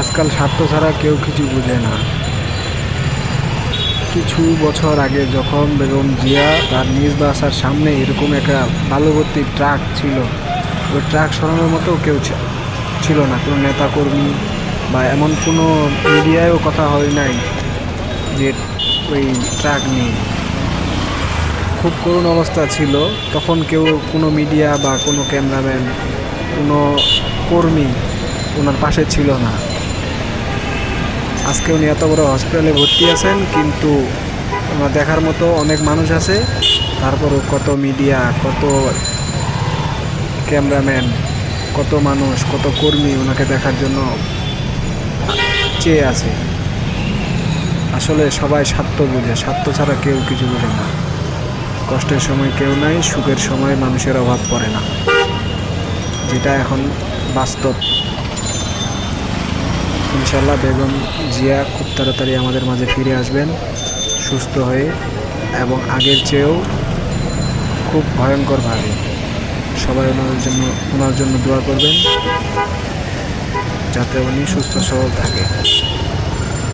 আজকাল স্বার্থ ছাড়া কেউ কিছু বুঝে না। কিছু বছর আগে যখন বেগম জিয়া তার নিজ বাসার সামনে এরকম একটা বালুভর্তি ট্রাক ছিল, ওই ট্রাক সরানোর মতো কেউ ছিল না। কোনো নেতাকর্মী বা এমন কোনো মিডিয়ায়ও কথা হয় নাই যে ওই ট্রাক নিয়ে। খুব করুণ অবস্থা ছিল। তখন কেউ কোনো মিডিয়া বা কোনো ক্যামেরাম্যান, কোনো কর্মী ওনার পাশে ছিল না। আজকে উনি এত বড় হসপিটালে ভর্তি আছেন, কিন্তু দেখার মতো অনেক মানুষ আছে। তারপরও কত মিডিয়া কত ক্যামেরাম্যান কত মানুষ, কত কর্মী ওনাকে দেখার জন্য চেয়ে আছে। আসলে সবাই স্বার্থ বোঝে, স্বার্থ ছাড়া কেউ কিছু বোঝে না। কষ্টের সময় কেউ নাই, সুখের সময় মানুষের অভাব পড়ে না। যেটা এখন বাস্তব। ইনশাল্লাহ বেগম জিয়া খুব তাড়াতাড়ি আমাদের মাঝে ফিরে আসবেন, সুস্থ হয়ে এবং আগের চেয়েও খুব ভয়ঙ্করভাবে সবাই ওনার জন্য ওনার জন্য দোয়া করবেন, যাতে উনি সুস্থ সবল থাকে।